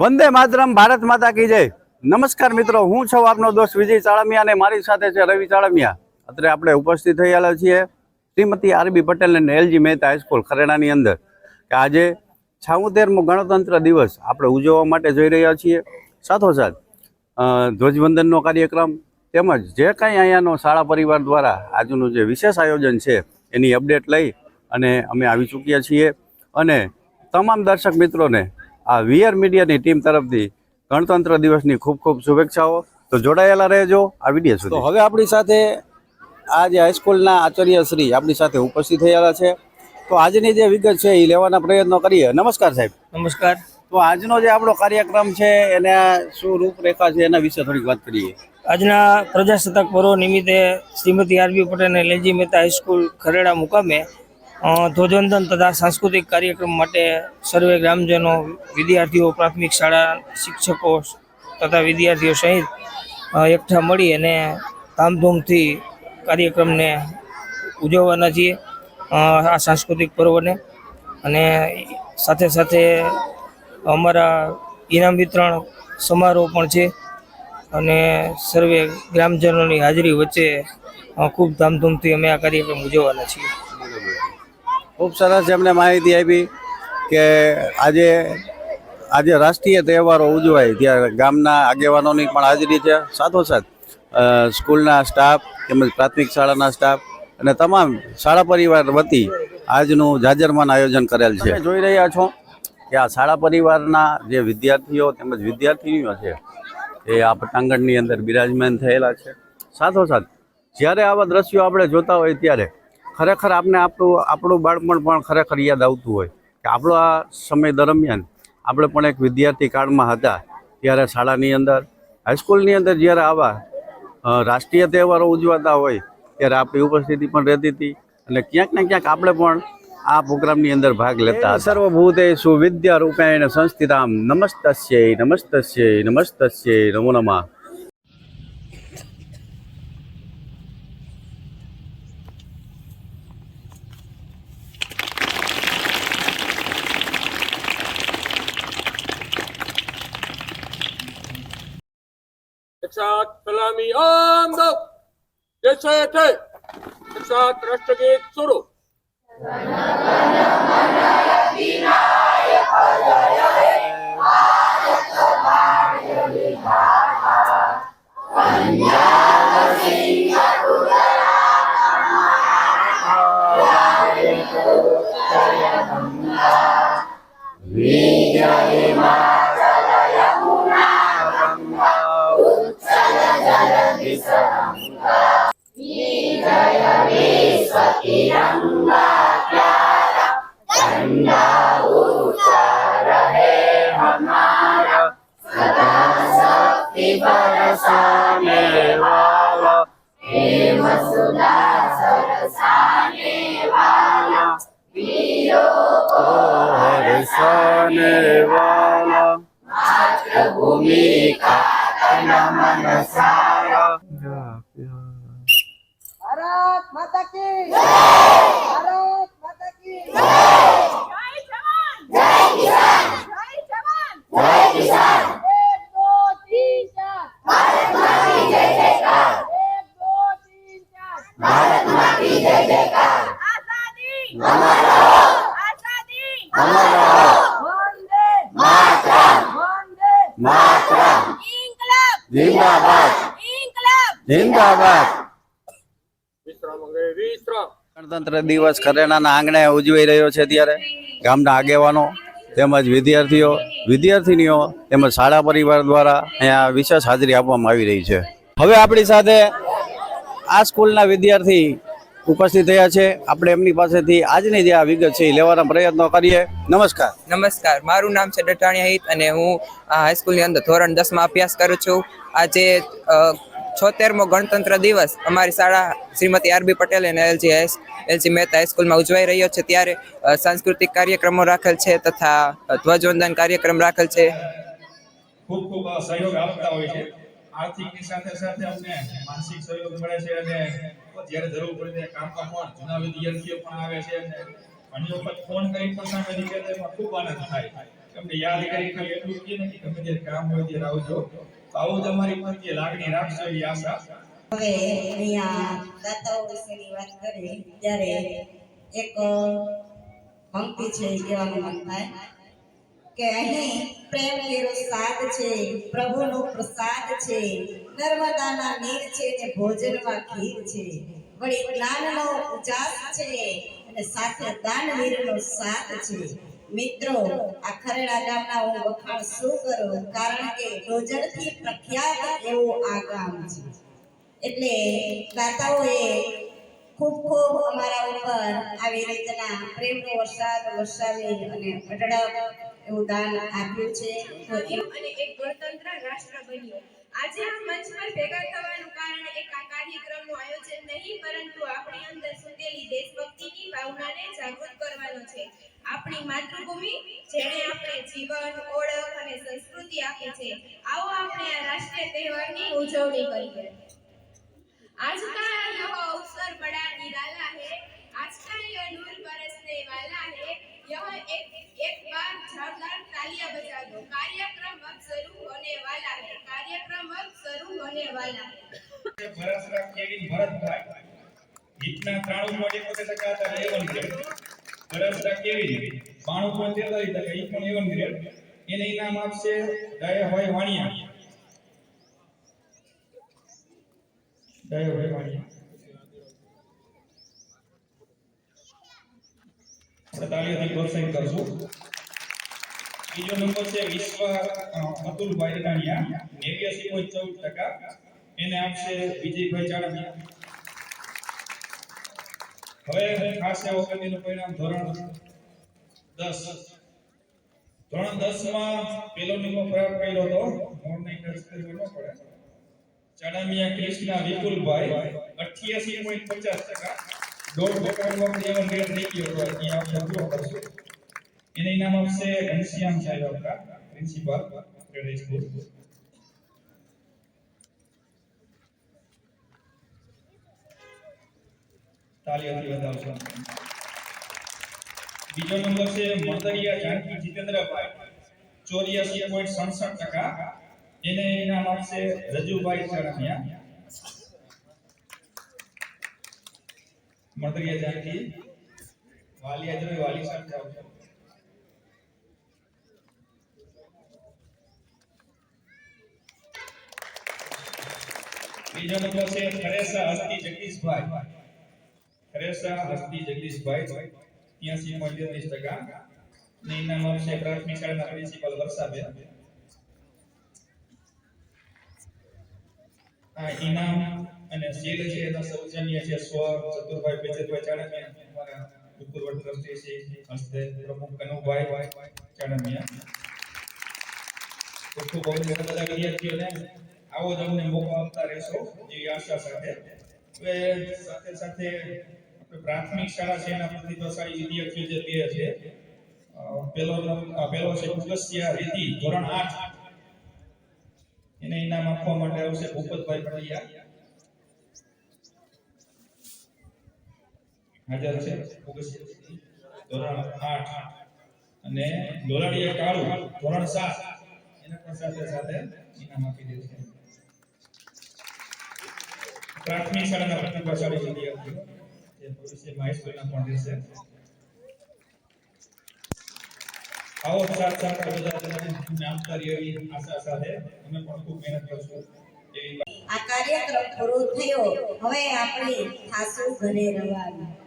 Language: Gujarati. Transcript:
વંદે માતરમ, ભારત માતા કી જય. નમસ્કાર મિત્રો, હું છું આપનો દોસ્ત વિજય ચાળમિયા અને મારી સાથે છે રવિ ચાળમિયા. અત્યારે આપણે ઉપસ્થિત થયેલા છીએ શ્રીમતી આરબી પટેલ અને એલજી મહેતા હાઈસ્કૂલ ખરેડાની અંદર, કે આજે છાઉતેરમો ગણતંત્ર દિવસ આપણે ઉજવવા માટે જઈ રહ્યા છીએ. સાથોસાથ ધ્વજવંદનનો કાર્યક્રમ તેમજ જે કાંઈ અહીંયાનો શાળા પરિવાર દ્વારા આજનું જે વિશેષ આયોજન છે એની અપડેટ લઈ અને અમે આવી ચૂક્યા છીએ. અને તમામ દર્શક મિત્રોને આ વીઆર મીડિયાની ટીમ તરફથી ગણતંત્ર દિવસની ખૂબ ખૂબ શુભેચ્છાઓ. તો જોડાયેલા રહેજો આ વીડિયો સુધી. તો હવે આપણી સાથે આ જે હાઈસ્કૂલના આચાર્ય શ્રી આપણી સાથે ઉપસ્થિત થયેલા છે. તો આજની જે વિગત છે એ લેવાના પ્રયત્નો કરીએ. નમસ્કાર સાહેબ. નમસ્કાર. તો આજનો જે આપણો કાર્યક્રમ છે એને શું રૂપરેખા છે એના વિશે થોડીક વાત કરીએ. આજના પ્રજાસત્તાક પર્વ નિમિત્તે શ્રીમતી આરબી પટેલ અને લેજી મહેતા હાઈસ્કૂલ ખરેડા મુકામે ધ્વજવંદન તથા સાંસ્કૃતિક કાર્યક્રમ માટે સર્વે ગ્રામજનો, વિદ્યાર્થીઓ, પ્રાથમિક શાળા શિક્ષકો તથા વિદ્યાર્થીઓ સહિત એકઠા મળી અને ધામધૂમથી કાર્યક્રમને ઉજવવાના છીએ આ સાંસ્કૃતિક પર્વને. અને સાથે સાથે અમારા ઇનામ વિતરણ સમારોહ પણ છે અને સર્વે ગ્રામજનોની હાજરી વચ્ચે ખૂબ ધામધૂમથી અમે આ કાર્યક્રમ ઉજવવાના છીએ. ખૂબ સરસ એમને માહિતી આપી કે આજે આજે રાષ્ટ્રીય તહેવારો ઉજવાય ત્યારે ગામના આગેવાનોની પણ હાજરી છે. સાથોસાથ સ્કૂલના સ્ટાફ તેમજ પ્રાથમિક શાળાના સ્ટાફ અને તમામ શાળા પરિવાર વતી આજનું જાજરમાન આયોજન કરેલ છે. જોઈ રહ્યા છો કે આ શાળા પરિવારના જે વિદ્યાર્થીઓ તેમજ વિદ્યાર્થીનીઓ છે એ આ પટાંગણની અંદર બિરાજમાન થયેલા છે. સાથોસાથ, જ્યારે આવા દ્રશ્યો આપણે જોતા હોય ત્યારે ખરેખર આપને આપણું આપણું બાળપણ પણ ખરેખર યાદ આવતું હોય. કે આપણો આ સમય દરમિયાન આપણે પણ એક વિદ્યાર્થી કાળમાં હતા ત્યારે શાળાની અંદર હાઈસ્કૂલની અંદર જ્યારે આવા રાષ્ટ્રીય તહેવારો ઉજવાતા હોય ત્યારે આપણી ઉપસ્થિતિ પણ રહેતી હતી અને ક્યાંક ને ક્યાંક આપણે પણ આ પ્રોગ્રામની અંદર ભાગ લેતા સર્વભૂતે સુવિદ્યા રૂપેણ સંસ્થિતામ નમસ્તસ્ય નમસ્તસ્ય નમસ્તસ્ય નમો નમઃ. Exat salami ando. Geçete. Exat राष्ट्रगीत सुरू સરસાને વાલા પ્રેમ સુધા સરસાને વાલા પીઓ હરસાને વાલા માત્ર ભૂમિકા તના મન સારા ભારત માતા કી જિંદાબાદ. જિંદાબાદ. ગણતંત્ર દિવસ ખરેણાના આંગણે ઉજવાઈ રહ્યો છે ત્યારે. ગામના આગેવાનો તેમજ વિદ્યાર્થીઓ વિદ્યાર્થીનીઓ તેમજ શાળા પરિવાર દ્વારા અહીંયા વિશેષ હાજરી આપવામાં આવી રહી છે. હવે આપણી સાથે આ સ્કૂલના વિદ્યાર્થી ઉપસ્થિત થયા છે. આપણે એમની પાસેથી આજની જે આ વિગત છે એ લેવાના પ્રયત્નો કરીએ. નમસ્કાર. નમસ્કાર. મારું નામ છે ડટાણિયા હિત અને હું આ હાઈસ્કૂલની અંદર ધોરણ દસમાં અભ્યાસ કરું છું. આજે છોતેરમો ગણતંત્ર દિવસ અમારી શાળા શ્રીમતી આરબી પટેલ અને એલજી હાઈસ એલજી મહેતા હાઈસ્કૂલમાં ઉજવાઈ રહ્યો છે. ત્યારે સાંસ્કૃતિક કાર્યક્રમો રાખેલ છે તથા ધ્વજવંદન કાર્યક્રમ રાખેલ છે. ખૂબ ખૂબ સહયોગ આપતા હોય છે. આર્થિકની સાથે સાથે અમને માનસિક સહયોગ મળે છે અને જ્યારે જરૂર પડે કામમાં પણ જૂના વિદ્યાર્થીઓ પણ આવે છે અને ઘણી વખત ફોન કરી પણ સામે નીકળે ખૂબ આનંદ થાય. તમને યાદ કરી ખાલી એટલું જ કે ગમે ત્યારે કામ હોય ત્યારે આવજો તો આવું તમારી પ્રત્યે લાગણી રાખશો એવી આશા. હવે અહીંયા દાતાઓ વિશેની વાત કરીએ, ત્યારે એક પંક્તિ છે કહેવાનું મન થાય. કે અહીં પ્રેમ કેરો સાદ છે, પ્રભુનો પ્રસાદ છે, નર્મદાના નીર છે ને ભોજનમાં ખીર છે. વળી જ્ઞાનનો ઉજાસ છે અને સાથે દાનવીરનો સાથ છે. મિત્રો, આ ખરેડા ગામના હું વખાણ શું કરું? કારણ કે ડોજરથી પ્રખ્યાત એવું આ ગામ છે. એટલે દાતાઓએ ખૂબ ખૂબ અમારા ઉપર આવી રીતના પ્રેમનો વરસાદ વરસાવી અને અઢળક એવું દાન આપ્યું છે તો એ અને એક ગણતંત્ર રાષ્ટ્ર બન્યું આજે આ મંચ પર ભેગા થવાનું કારણ એક આ કાર્યક્રમનું આયોજન નહીં પરંતુ આપણી અંદર સુતેલી દેશભક્તિની ભાવનાને જાગૃત કરવાનો છે આપણી માતૃભૂમિ જેણે આપણે જીવન ઓળખ અને સંસ્કૃતિ આપી છે આવો આપણે આ રાષ્ટ્રીય તહેવારની ઉજવણી કરીએ आज का यह अवसर बड़ा निराला है आज का यह नूर बरसने वाला है यह एक एक बार जोरदार तालियां बजा दो कार्यक्रम अब शुरू होने वाला है कार्यक्रम अब शुरू होने वाला है ભરતરામ કેવી ભરતભાઈ ગીતના ત્રાણું પોઈન્ટ એકોતેર ટકા હતા એવન ગ્રેડ ભરતરામ કેવી બાણું પોઈન્ટ તેતાલીસ ટકા એ પણ એવન ગ્રેડ એને ઇનામ આપશે દયાભાઈ વાણિયા દયાભાઈ વાણિયા તાળીઓથી પ્રોત્સાહિત કરશું. બીજો નંબર છે વિશ્વ અતુલ રડાણિયા નેવ્યાસી પોઈન્ટ ચૌદ ટકા. એને આપશે વિજયભાઈ ચાણમિયા હવે ખાસ આ વખતે પરિણામ ધોરણ દસ. ધોરણ દસમાં પેલો નંબર ખરાબ કર્યો હતો. મોરને ઇન્ટરેસ્ટ કરવો ન પડે. ચાણમિયા કૃષ્ણા વિપુલભાઈ અઠ્યાસી પોઈન્ટ પચાસ ટકા. દોઢ ટકાનો એવન ગ્રેડ થઈ ગયો હતો અહીંયા આપણે પૂરો કરશું એને ઇનામ આપશે ઘનશ્યામ સાહેબ આપણા પ્રિન્સિપાલ ગ્રેડ સ્કૂલ તાલીઓથી વધાવશો બીજો નંબર છે મર્દરિયા જાનકી જીતેન્દ્રભાઈ ચોર્યાસી પોઈન્ટ સડસઠ ટકા એને ઇનામ આપશે રજુભાઈ ચાણમિયા મર્દરિયા જાનકી વાલી આજે વાલી સાથે આવજો બીજો નંબર છે થરેસા હસ્તી જગદીશભાઈ થરેસા હસ્તી જગદીશભાઈ ત્યાંસી પોઈન્ટ તેત્રીસ ટકા ને ઇનામ આપશે પ્રાથમિક શાળાના પ્રિન્સિપાલ વર્ષાબેન આ ઇનામ અને શીલ છે, એના સૌજન્ય છે સ્વ ચતુરભાઈ પેચરભાઈ ચાણમિયા અમારા ભૂતપૂર્વ ટ્રસ્ટી છે હસ્તે પ્રમુખ કનુભાઈ ચાણમિયા ખૂબ ખૂબ અભિનંદન બધા વિદ્યાર્થીઓને આવો જ અમને મોકો આપતા રહેશો એવી આશા સાથે. હવે સાથે સાથે પ્રાથમિક શાળા છે, એના પ્રતિભાશાળી વિદ્યાર્થીઓ જે બે છે. પેલો પેલો છે ઉગસ્યા રીતિ, ધોરણ આઠ. એને ઇનામ આપવા માટે આવશે ભૂપતભાઈ પટિયા હાજર છે. ધોરણ આઠ. અને ડોલાડીયા કાળુ, ધોરણ સાત. એના પણ સાથે સાથે ઇનામ આપી દે છે. પ્રાથમિક શાળાના પ્રતિભાશાળી વિદ્યાર્થીઓ, જે ભવિષ્યમાં હાઈસ્કૂલના પણ રહેશે. આવો સાથ સહકાર બધા તમને નામ કરી એવી આશા સાથે અમે પણ ખૂબ મહેનત કરશું આ કાર્યક્રમ પૂરો થયો. હવે આપણે થાશું ઘરે રવાના.